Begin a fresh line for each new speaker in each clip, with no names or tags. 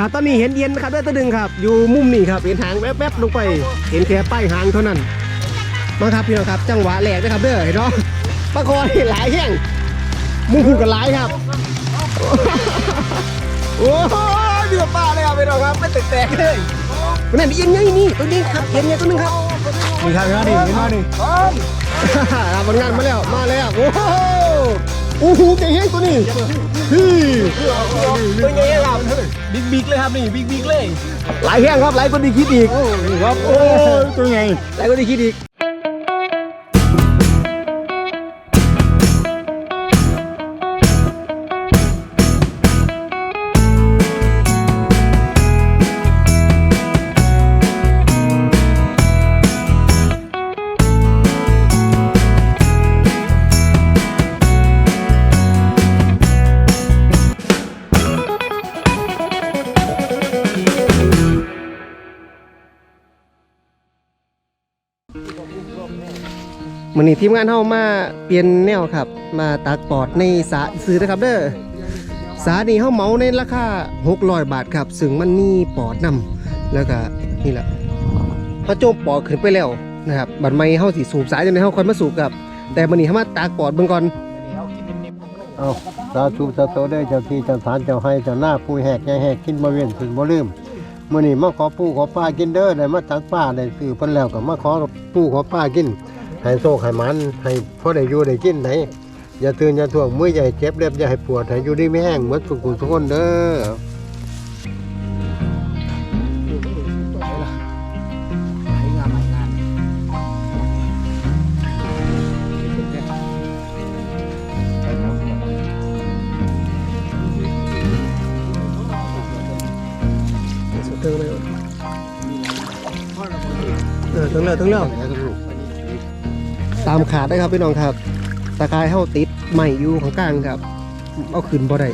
ครับตอนนี้เห็นเย็นนะครับด้วยตัวหนึ่งครับ อยู่มุมนี้ครับเห็นหางแวบๆลงไป เห็นแค่ป้ายหางเท่านั้นมาครับพี่น้องครับ จังหวะแหลกนะครับเด้อเห็นเนาะปลาคอนี่หลายแห้งมุมหูกันหลายครับ โอ้โหเดือดป้าเลยครับพี่น้องครับไม่แตกๆเลยวันนั้นเย็นไงนี่ตัวนี้ครับเย็นไงตัวหนึงครับนี่ครับเห็นไหมนี่เห็นไหมนี่ทำงานมาแล้วมาแล้วโอ้ โหโอ้โหเก่งแห้งตัวนี้พี่ตัวใหญ่ครับบิ๊กบิ๊กเลยครับนี่บิ๊กบิ๊กเลยหลายแห้งครับหลายคนดีคิดอีกครับโอ้ตัวใหญ่หลายคนดีคิดอีก มันนี่ทีมงานเฮามาเปลี่ยนแนวครับ มาตักปอดในสาซื้อนะครับเด้อสานี่เฮาเหมาในราคา600 บาทครับ ซึ่งมันมีปอดนำแล้วก็นี่แหละเฮาโจมปอดขึ้นไปแล้วนะครับบัดใหม่เฮาสิสูบสายจังได๋เฮาค่อยมาสูบครับ แต่มื้อนี้เฮามาตักปอดเบิ่งก่อน
เอาสาธุสาธุได้อเจ้าที่เจ้าฐานเจ้าให้เจ้าหน้าผู้แหกแย่แหกกินบ่เว้นถึงบ่ลืมมื้อนี้มาขอปู่ขอป้ากินเด้อได้มาตักป้าได้ซื้อเพิ่นแล้วก็มาขอปู่ขอป้ากิน ให้โชคให้มันให้พ่อได้อยู่ได้กินได้อย่าตื่นอย่าท่วงมือใหญ่เจ็บเล็บอย่าให้ปวดให้อยู่ดีไม่แห้งเหมือนสุขุมทุกคนเด้อ
สุดเทิงเลยเออถึงแล้วถึงแล้วามขาดได้ครับพี่น้องครับตะกายเฮาติดใหม่อยู่ของกลางครับ เอาขึ้นบ่ได้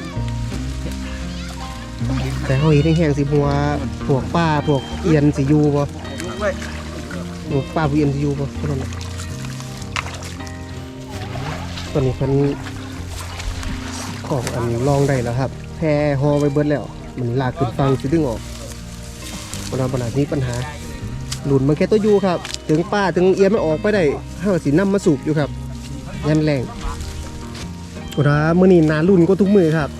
แต่เฮาเห็นแห้งๆสิบัวพวกป้าพวกเอียนสิยูบ่พวกป้าพวกเอียนสิยูบ่เท่านั้ตอนนี้เพิ่นของอันลองได้แล้วครับ แพรฮอไว้เบิดแล้ว มันลากขึ้นฟังสิดึงออกปัญหาปัญหานี้ปัญหา หลุนมันแค่ตัวอยูครับ ถึงป้าถึงเอียไมันออกไปได้ห้าสีน้ำมาสูบอยู่ครับยันแรงกรามื่อนี้นารุ่นก็ทุกมือครับ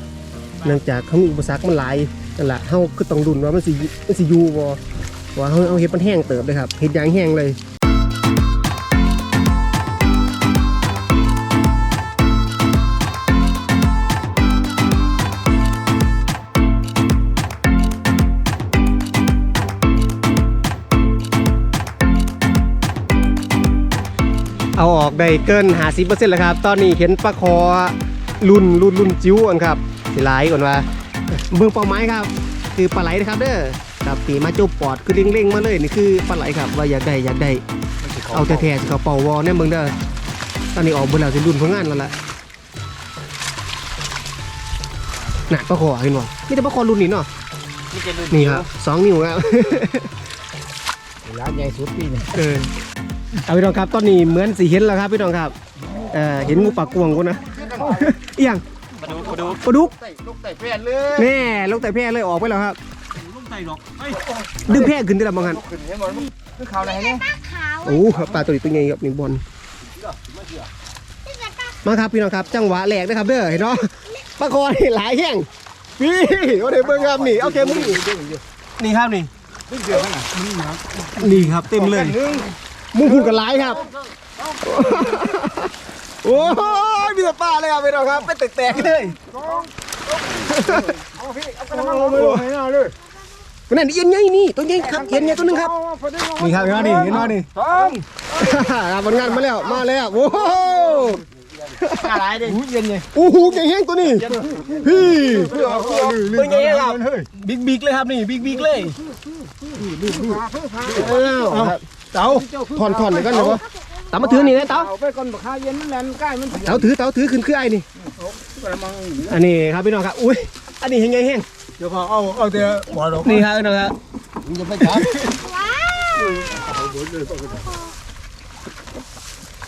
เนื่องจากเขามีอุปสรรคมันหลายนั่นแหละเขาคือต้องรุ่นว่ามันสิมันสิยูบอว่าเขาเอาเห็ดมันแห้งเติบเลยครับเห็ดยางแห้งเลย เอาออกได้เกิน50%แล้วครับ ตอนนี้เห็นปลาคอรุ่นรุ่นรุ่นจิ๋วอันครับสิหลายก่อนว่าเบื้องเป้าหมายครับ คือปลาไหลนะครับเด้อครับปีมาจุบปอดคือเร่งๆมาเลยนี่คือปลาไหลครับว่าอยากได้อยากได้เอาแท้ๆสิเขาเป่าวอเนี่ยเบิ่งเด้อตอนนี้ออกเบิ่งแล้วสิรุ่นผลงานแล้วล่ะน่ะปลาคอเห็นบ่มีแต่ปลาคอรุ่นนี้เนาะนี่ครับสองนิ้วครับ
ร้านใหญ่สุดปีนี้
เออเอาพี่น้องครับตอนนี้เหมือนสีเห็นแล้วครับพี่น้องครับเออเห็นงูปากกวงกูนะเอียงปลาดุกปลาดุกปลาดุก
ลูกไต่แฟนเลย
แน่ลงแต่แพร่เลยออกไปแล้วครับ
ลุงไต่หรอกเฮ้ย
ดึงแพร่ขึ้นได้แล้วบางคัน
ขึ้นให้มันคือข่าวอะไรเนี่ย
โอ้ครับปลาตัวนี้ตัวใหญ่ครับนี่บอลมาครับพี่น้องครับ จังหวะแหลกนะครับเด้อเห็นเนาะปลาคอนี่หลายแห้งพี่เอาเดี๋ยวเบิ่งครับนี่เอาแค่มือนี่ครับนี่ นี่ครับเต็มเลย มุงหูกันหลายครับ โอ้ยมีแต่ปลาเลยครับพี่น้องครับ เป็นแตกๆเลย
เอาพี่เอากระมังเอาไปเลยให้หน่อยเลย
วันนั้นเอียนไงนี่ตัวใหญ่ครับเอียนไงตัวหนึงครับนี่ครับเห็นไหมนี่เห็นไหมนี่
สอง
ผลงานมาแล้วมาแล้วโอ้โห
อะไรดิเย็นไง
โอ้โหเก่งแห้งตัวนี้พี่
เพื่อเอาเพื่อ
ตัวใหญ่ครับบิ๊กบิ๊กเลยครับนี่บิ๊กบิ๊กเลย เอาเต๋าถอนถอนเลยกันเลยวะเต๋ามาถือนี่นะเต๋า
เอาไปก่อนบักคาเย็นมันแลนใกล้มัน
เต๋าถือเต๋าถือขึ้นคือไอ้นี่
กระมัง
อันนี้ครับพี่น้องครับ อุ้ย อันนี้เห็นไงแห้ง
เดี๋ยวพอเอาเอาแต่บ่อดอก
นี่ครับพี่น้องครับ
มึงจะไปจับ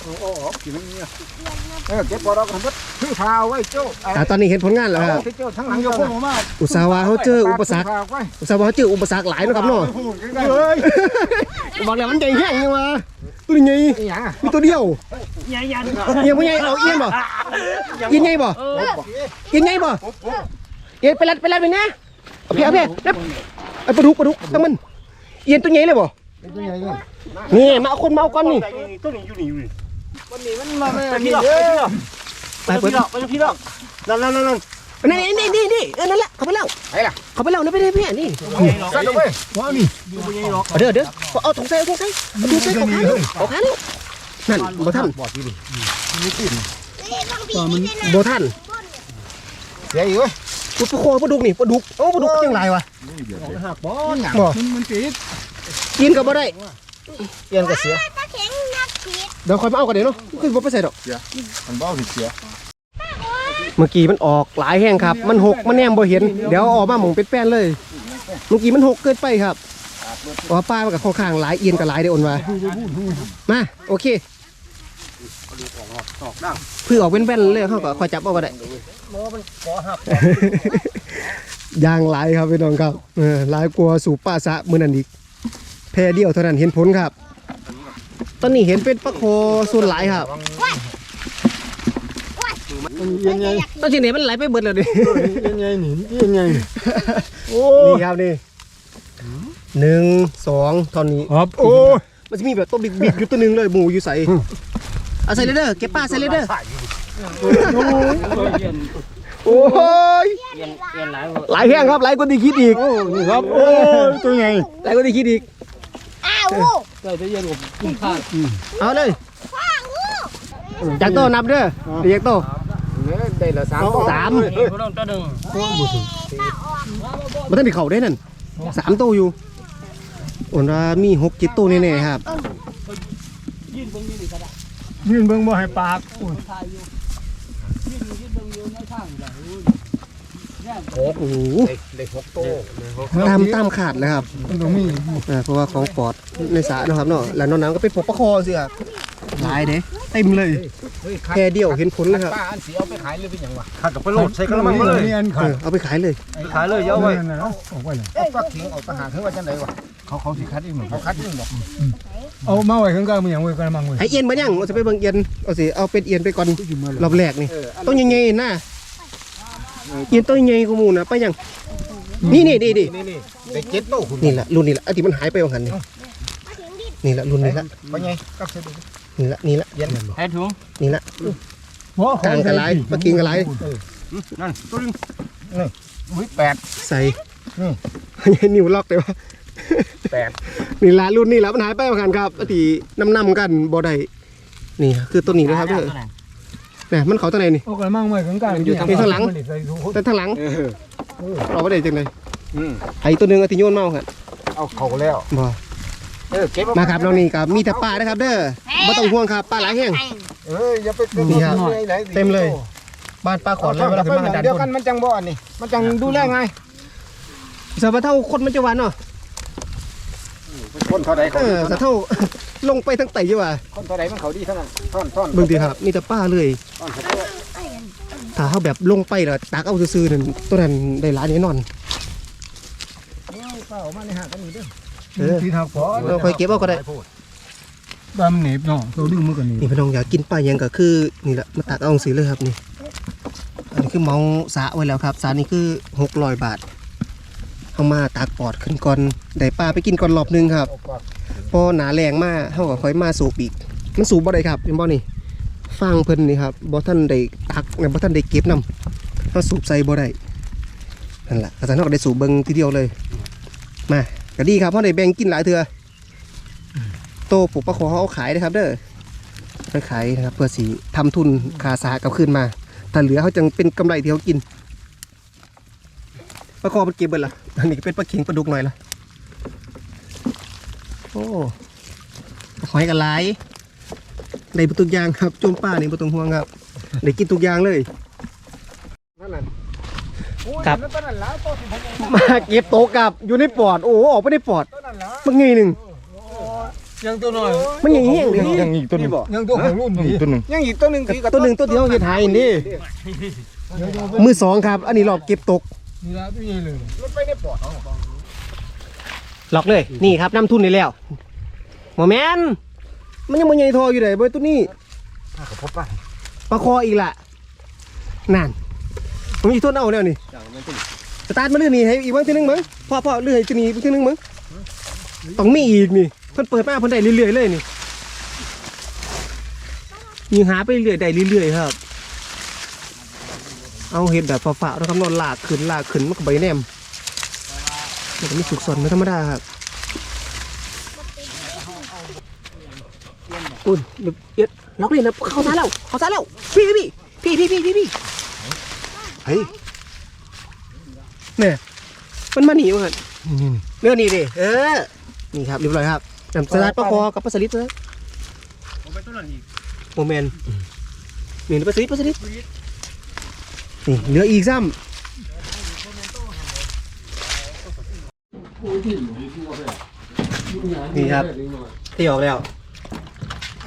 โโอ้
โหกินนี่เออเก็บบ่ดอกมันคือพาไว้เจ้า
แต่ตอนนี้เห็นผลงานแล้วครับ
เจ้าทั้งหลังเจ้าผมมา
อุตสาห์ว่าเขาเจออุปสรรคอุตสาห์ว่าเขาเจออุปสรรคหลายเนาะครับเนาะ
เฮ้ย
บอกแล้วมันใหญ่แห้งยังวะตัวนี้ใหญ่
อีหยังอะ
มีตัวเดียว
ใหญ่ยัน
เอียงบ่ใหญ่เอาเอียงบ่เอียงใหญ่บ่เอียงใหญ่บ่เอียงไปรัดไปรัดไปนะเอาเพียเอาเพียรับเอาปลาดุกปลาดุกทั้งมันเอียงตัวใหญ่เลยบ่
ตัวใหญ่เนี่ย
นี่มาเอาคนมาเอาก้อนนี่
ตัวนี้อยู่นี่อยู่นี่
วันนี้มันมาไม่
ไป
มี
พี่ดอก
เย
ไป
อะ
พี่ดอกไปพี่ดอกไปพี่ดอกนั่นนั่นนั่น นั่น
นี่นี่นี่นี่เออนั่นแหละเข้าไปแล้ว
ไหนล่ะ
เข้าไปแล้วนี่ไปเลยพี่นี่
สั่นเอาไว้ว่านี่
อยู่บนยังหรอก
เอาเด้อเด้อเอาถุงใส่เอาถุงใส่เอาถุงใส่เอาขานี่เอาขานี่นั่นบ่ทัน
บอดที่นี่
บ่ทัน
เดี๋ยวอีกเว้ย
ปลาโคปลาดุกนี่ปลาดุกโอ้ปลาดุกยังไรวะ
หักบอล
บ่
มันมันติด
กินก็บ่ได้
เอียนก็เสีย
เดี๋ยวค่อยมาเอากันเดี๋ยวเนาะคือบ่ไปใส่ดอก
มันบ้าสิเสีย
เมื่อกี้มันออกหลายแห้งครับ มันหกมันแนมบ่เห็น เดี๋ยวออกมาหมองเป็นแป้นเลย เมื่อกี้มันหกเกินไปครับว่าป้ามันกับข้อข้างหลายเอียนกับหลายได้โอนมามาโอเคเพื่อออกเป็นแป้นเลยเขาก็คอยจับเอาก็ได้ยางหลายครับพี่น้องครับเออหลายกลัวสู่ป้าสะมือนันอีกแพรเดียวเท่านั้นเห็นผลครับ ตอนนี้เห็นเป็นปลาโคส่วนหลายครับ
ยนใหญ่
ตอนที่ไหนมันไหลไปเบิดแล้วดิ
เอียนใหญ่หนิเอียนใหญ่โอ้
นี่ครับนี่หนึ่งสองตอนนี้
ครับโอ้
มันจะมีแบบตัวบิ๊กบิ๊กอยู่ตัวหนึ่งเลยหมูอยู่ใส่เอาใส่เลยเด้อเก็บป้าใส่เลยเด้อโอ้ย
เอียนเอียนหลาย
หลายแห้งครับหลายกว่าที่คิดอีก
นี่ครับโอ้ตัวใหญ่
หลายกว่าที่คิดอีก
ใส่ได้เอียนผมคุ้มค่า
เอาเลยจากโตนับเด้อเรียกโต
ได้ละสาม
สาม
นี่พวกน้องตัวหนึ่ง
มันต้องได้เข่าได้นั่นสามโตอยู่โอนว่ามีหกเจ็ดโตแน่ๆครับ
ยืนตรงนี้นี่ก็ได้
ยืนเบิ่งบ่ให้ปาก
ถ่ายอยู่ยืนยืนตรงอยู่ในทางเลย
โอ้โห
ได้หกโต
ตามตามขาดเลยครับ
มันต้องมี
อ่าเพราะว่าของปลอดในสระนะครับเนาะแล้วนอกนั้นก็เป็นปกปลาคอสิครับ หลายเด้เต็มเลย แค่เดียวเห็นผลนะครับ
ป้าอันสีเอาไปขายหรือเป็นหยังวะ
ขาดกับไปโหลดใส่กระมังมาเลย
นี่อัน
เอ
ขาด
อเอาไปขายเลย
ขายเลยเยอะไว้
นั่นน่ะเนาะออกไว้เลยเอาปักทิ้งเอาทหารขึ้นว่าจังไดวะเขาเขาสิคัดอีกหนึ่งเขาคัดอีกหนึ่งบ่เอามาไว้ข้างกลางมันหยังไว้กระมังไว้
ไอเอียนมายังเราจะไปเบิ่งเอียนเอาสิเอาเป็นเอียนไปก่อนรอบแรกนี่ต้องยังไงน่ะเอียนต้องยังไงกูมูนะไปยังนี่นี่ดีดี
นี่นี่ได้เจ็ดโตคุณ
นี่แหละรุ่นนี้แหละไอ้ที่มันหายไปว่าหันนี่นี่แหละรุ่นนี้ละ
ไปไงกับเสด็จ
นี่ละนี่ละ
เย็น
แทนถุง
นี่ละกลางกระไรปลากิงกระไร
นั่นตัวนึง
อุ้ยแปด
ใส่
นี่
ให้นิ้วล็อกได้ปะ
แปด
นี่ละรุ่นนี้ละมันหายไปว่าหันครับไอ้ที่น้ำนำๆกันบ่ได้นี่คือตัวนี้นะครับเด้อเนี่ยมันเขาตัวไหนนี่
เอากระมังไว้ข้างกลาง
อยู่ข้างหลังแต่ทางหลังเราไม่ได้จังเลยไอ้ตัวหนึงเอาที่โยนเมาครับ
เอาเขาแล้ว
บ่
เออเก็บ
มาครับน้องนี่ครับมีแต่ปลานะครับ เด้อไม่ต้องห่วงครับปลาหลายแห้ง
เอออย่าไป
นี่ครับเต็มเลย บ้านปลาขอนเลยเวลาขึ้นมาดัน
เดียว
บ
กัน
น
มันจังบ่อันนี้มันจังดูแลไง
สาวเท่าคนมันจะหวานเนาะ
คนเท่าใด
เออสาวเท่าลงไปทั้งไต่อยู่ว่ะ
คนเท่าใดมันเขาดีเท่านั้นท่อนท่อน
เบิ่งดีครับมีแต่ปลาเลย
ท่อนเขา
ถ้าเขาแบบลงไปแล้วตักเอาซื่อๆนั่นตัวนั้นได้หลายแน่นอน
เปล่ามาในหากันนี่เด้อ
เออ
ทีทักพอ
เราค่อยเก็บเอาก็ได้
ดำหนีบเนาะตัวดึงมือกันนี่
นี่พี่น้องอยากกินปลาหยังก็คือนี่แหละมาตักเอาซื้อเลยครับนี่ อันนี้คือเมาสระไว้แล้วครับสระนี่คือหกร้อยบาทเอามาตากปอดขึ้นก่อนได้ปลาไปกินก่อนรอบหนึงครับ พอหนาแรงมากเท่ากับค่อยมาสูบอีก มันสูบบ่ได้ครับเห็นบ่นี่ฟางเพิ่นนี่ครับบ่ท่านได้ตักนะบ่ท่านได้เก็บนำถ้าสูบใส่บ่ได้นั่นแหละกระสันเราก็ได้สูบเบิ่งทีเดียวเลย มา ก็ดีครับเพราะได้แบ่งกินหลายเทื่อโตปลูกปลาขอเขาเอาขายนะครับ เด้อไปขายนะครับ เพื่อสิทำทุนคาสากลับคืนมาถ้าเหลือเขาจังเป็นกำไรที่เขากินปลาคอมันเก็บเบิดละอันนี้เป็นปลาเข็งปลาดุกหน่อยละโอ้หอยกระไรได้ทุกอย่างครับจมป้านี่บ่ต้งห่วงครับได้กินทุกอย่างเลย ครับ
นั่นต้นนั่นแล้วต้นที่ผมยัง
มาเก็บโตะกลับอยู่ในปอดโอ้ออกไปในปอด
ต้นนั่นแล้ว
มันไงหนึ่ง
ยังตัวน้อย
มันยังเหี้ยงดิ
ยังอีกตัวหนึง
ยังตัวของรุ่นนี่
ตัวหนึง
ยังอีกตัวหนึงคือกับ
ตัวหนึ่งตัวเดียวเฮ็ดหายนี่ มือสองครับ อันนี้รอบเก็บตก
นี่ละพี่เลย
มันไปในปอดเอา
ล็อกเลยนี่ครับน้ำทุนนี่แล้วหมอแมนมันยังมันใหญ่ทออยู่เลยเบอร์ตัวนี้
กับพบป่ะ
ปลาคออีกละนั่น ผมมีทุนเอาแล้วนี่สตาร์ทมาเรื่อยนี่ให้อีกวันที่หนึงมั้งพ่อพ่อเรื่อยจะหนีที่หนึงมั้งต้องมีอีกนี่เพิ่นเปิดมาเพิ่นได้เรื่อยๆเลยนี่ยิงหาไปเรื่อยได้เรื่อยๆครับ เอาเห็ดแบบฝ่าๆนะครับนอนลากขึ้นลากขึ้นมันก็ใบแนมมันก็ไม่สุกสนไม่ธรรมดาครับอุ่นเลียเอ็ดล็อกเลยนะเข้าซ้ายแล้วเข้าซ้ายแล้วพี่พี่พี่พี่พี่พี่พี่ เฮ้ยเนี่ยมันมาหนีวะครับเรื่องนี้ดิเออ นี่ครับเรียบร้อยครับนำสลัดปลาคอกับปลาสลิดเลยโมเมนต์นี่ปลาสลิดปลาสลิดนี่เหลืออีกซ้ำนี่ครับที่ออกแล้ว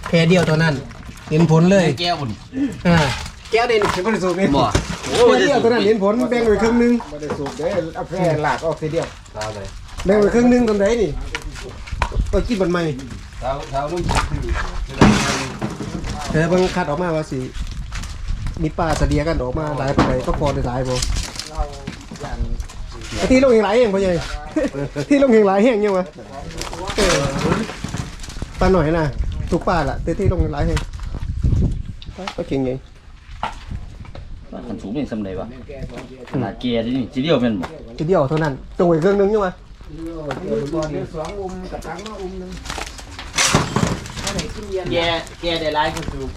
แค่เดียวตัวนั้น เห็นผลเลย
แก้วบุญ
อ่าแก้วเด่นเห็นผลสูงนี่
บ่
แค่เดียวตัวนั้นเห็นผลแบ่งไปครึ่งหนึง
ไม่ได้สูบเด้เอาแพร่ลากออกทีเดียว
แบ่งไปครึ่งหนึงตอนไหนนี่ตัวกินบันใหม่
เท้าเท้าลุ่ม
เธอเบิ่งคัดออกมาว่าสิมีปลาเสดียกันออกมาหลายปานใดก็พอได้หลายบ่ไอ้ที่ลงเฮงหลายเองพ่อใหญ่ที่ลงเฮงหลายแห้งยังวะเออปลาหน่อยนะทุกปลาล่ะแต่ที่ลงเฮงหลายแห้งก็เก่งไง
ขันสูงเป็นสำเร็จวะขนาดเกียร์นี่จีเดียวเป็นบ่
ทีเดียวเท่านั้นตรงไปเครื่องนึงยังวะ
สองอุ้มกับทั้งมาอุ้มนึง
แก่แก่ได้หลายคนสูง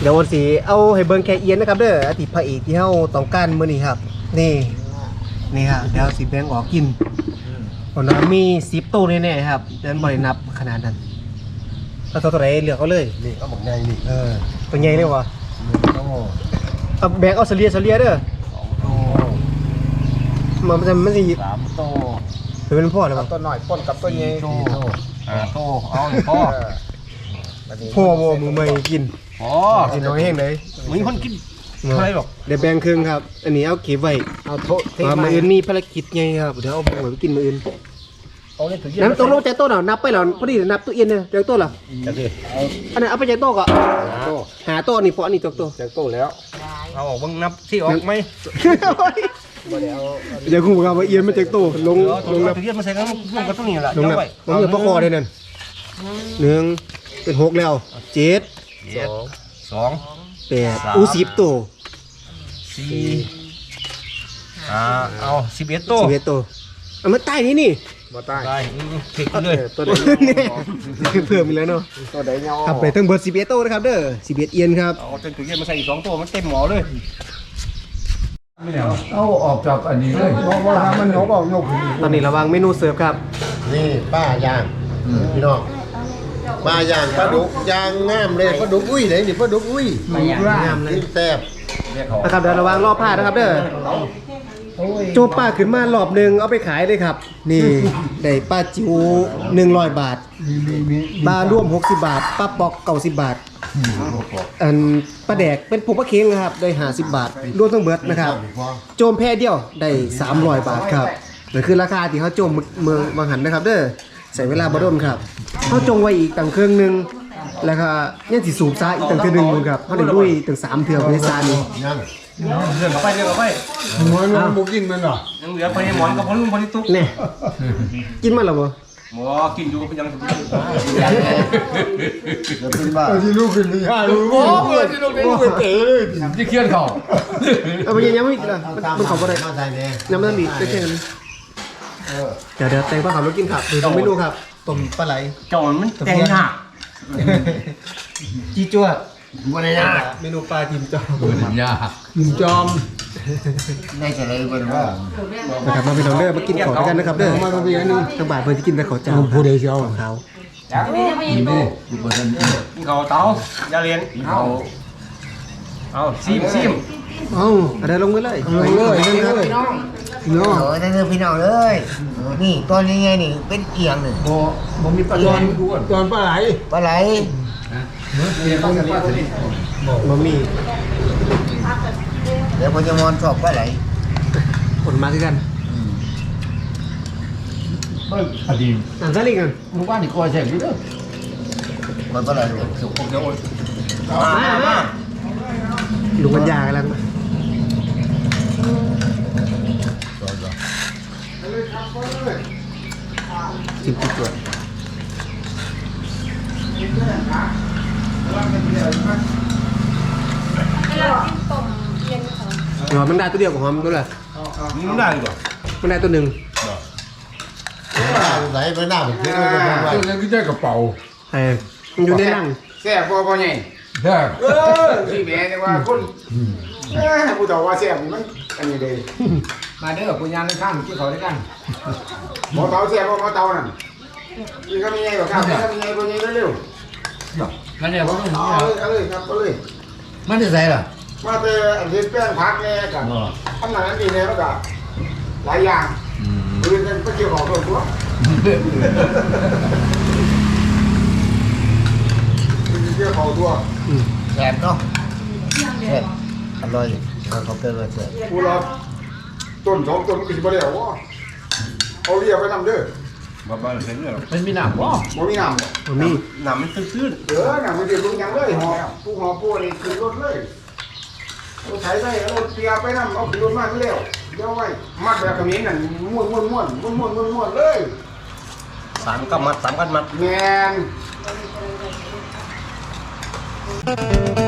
เดี๋ยววันสีเอาให้เบิ่งแค่เอียนนะครับเด้ออาทิตย์พระเอกที่เฮาต้องการมื้อนี้ครับ นี่ นี่ครับเดี๋ยวสิแบ่งออกกินวันนั้นมี10ตู้แน่ๆครับเดินบ่ได้นับขนาดนั้น เอาตัวไหนเลือกเอาเลย
นี่เอาหมกไงนี่
เออตัวใหญ่เลยวะ
โอ้
เอาแบกเอาเสลียเสลียเด้อ
โอ้
มันมันจะมันสิ
สามโต
เป็นพ่อหรือเปล่า
ตัวน้อยปนกับตัวใหญ่
โตห้าโตเอาเลยพ่อ
พ่อโมมือไม่กิน
พ่อ
กินน้อยแห้งเลย
มีคนกินอะไรหรอก
เดี๋ยวแบ่งครึ่งครับ อันนี้เอาเก็บไว้
เอาโทษเท
มา
มา
มืออื่นมีภารกิจไงครับเดี๋ยวเอาไปกินมืออื่น
เอาเลยถึง
น้ำตกลงจากโต๊ะเหรอนับไปเหรอพอดีนับตัวเอียนเนี่ยจากโต๊ะเหรอ
จะดิ
อันนั้นเอาไปจากโต๊ะก็
โต
หาโต๊ะนี่พออันนี้จากโต๊ะ
จากโตแล้ว
เอาออกเบิ่งนับที่ออกไหม
เดี๋ยวคุณบอกว่าเอียนมาจากโต๊ะลงลงนับ
ตัวเรียนมาใส่กันร่วมกับตัวนี้แหละ
ลงนับผมเหลือประคอได้นั่นหนึ่งเป็นหกแล้วเจ็ด
สองสอง
แปดอู้สิบตัว
สี่อ่าเอาสิบเอ็ดตัว
สิบเอ็ดตัวเอามาใต้นี้นี่
บ่ตาย
ได้ผิดเลย
ตัวใด
เนี่ยเพิ่มอีกแล้วเนาะ
ตัวใดเงา
ครับไปทั้งเบิร์ดสิบเอ็ดตัวนะครับเด้อสิบเอ็ดเอียนครับ
เอาตัวตัวเรียนมาใส่อีกสองตัวมันเต็มหมอเลย
เอาออกจากอันนี้เลยเพราะว่าถ้ามันนกออกนก
ตอนนี้ระวังเมนูเสิร์ฟครับ
นี่ป้าย่างพี่น้องป้าย่างปลาดุกย่างงามเลยปลาดุกอุ้ยไหนนี่ปลาดุกอุ้ย
งามเลย
กินแซ่บ
นะครับเดี๋ยวระวังรอบผ้านะครับเด้อ โจป้าขึ้นมารอบหนึ่งเอาไปขายเลยครับ นี่ ได้ป้าจิ๋วหนึ่งร้อยบาทปลาร่วมหกสิบบาท ป้าปอกเก้าสิบบาท อันปลาแดกเป็นผูกปลาเค็งนะครับ ได้ห้าสิบบาท รวมทั้งเบิดนะครับ โจมแพ้เดียวได้สามร้อยบาทครับนั่นคือราคาที่เขาโจมเมืองบางหันนะครับ เด้อใส่เวลาบ่ดนครับเขาจงไว้อีกตั้งเครื่องหนึงแล้วก็ยังสิสูบซาอีกตั้งเครื่องหนึงนึงครับเขาได้ลุยตั้งสามเทื่อในซานี้
ย่าง
เรื่องเข้าไปเรื่องเข้าไป
หัวมันบ่กินมันเหรอ
ยังเหลือไปหมอนกับพลุงพอลิตุก
แน่กินมันหรอบ่
หมอกินอยู่ก็ยัง
จะเป็นบ้า
ที่ลูกขึ้นมีห้าลูกโอ้เมื่อที่ลูกเป็นลูกเต๋อเลยที่เคียนเขา
เอาไปยังยังไม่กินละมันเขาบ่ได้
ยั
งไม่ทันดีได้แค่นั้นเดี๋ยวเดี๋ยวแตงปลาขาวมากินครับเดี๋ยวผมไม่รู้ครับต้มปลาไหล
จอนมันแตงหน้า
จีจั่ว
วันนี้นะ
เมนูปลาจิมจอม
หินจอม
ได้จะเลยเป็นว่า
นะครับมาเป็นน้องเด้อมากินของด้วยกันนะครับเด้อ
มาตรงนี้นี่
ทางบ่ายเพิ่นจะกินแต่ขาวเจ้า
ผู้ใดเชียว
ของเขา
กินเขาเต้าอย่าเรียนเอาเอาซิมซิม
เอ้าอะไรลงไปเลย
เลยเลยเลย
เนาะ
โอ้ยนั่นคือพี่น้องเอ้ยเออนี่ตอนนี้ไงนี่เป็นเอียงนี่
บ่บ่มีปลาตอนตอนปลาไหล
ปลาไหล
บ่มี
เดี๋ยวพญามอนชอบปลาไหล
ผลมาคือกัน
เบิ่งอดีต
อ่านซะลิงกัน
หมู่บ้านนี่คอยแซ่บอยู่เด้อ
มันปลาไหลเลย
สุกเดี๋ยว
มามา
ลุงปัญญากำลังมาสิบกี่ตัวหอมมันได้ตัวเดียวกับหอมตัวละ
มันได้ดีกว่า
มันได้ตัวหนึ่ง
ไหลไปหน้าไปขึ้นไปกันไป
ตัวนั้นก็ได้กระเป๋า
เออมันอยู่ในรัง
แซ่บบ่บ่ใหญ่แซ่บ
เออที่แม่เนี่ยว่าคนเอ้ยผู้เฒ่าว่าแซ่บมันอันนี้เด้
มาเด้อปุญญาในข้างที่เขาด้วยกัน
หมอเฒ่าแซ่บบ่หมอเฒ่านั่นนี่ก็มีไงกับ่ครับนี่ก็มีไงบ่นี้เร็ว
มันเนี่ยบ่
ๆเอาเลยเอาเลยครับเอาเลย
มันจะใส่ล่ะ
มาแต่อันที่แป้งผักแน่กับอันนั้นอันนี้แน่แล้วก็หลายอย่างคือกันก็เกี่ยวของตัวตัวคือเกี่ยวของตัว
แซ่บเนาะแซ่บอร่อยเขาเขาเป็นว่าแซ่บ
ผู้ละต้นสองต้นก็สิบ่ได้เอาวะเอาเรียกไปนำเด้อ
บ้าบ้าเซ็งเลยหรอ
มันมีน้ำบ่
บ่มีน้ำบ่
มันมี
หนามมันซื่อ
เออน่ะมันจะลุงยังเลยหอผู้หอผู้นี่ขึ้นรถเลยรถไถได้เอารถเปียไปนำเอาขึ้นรถมาเร็วเดี๋ยวไว้มัดแบบกระมิ้นนั่นม้วนม้วนม้วนม้วนม้วนม้วนม้วนเลย
สามกับมัดสามกันมัด
แมน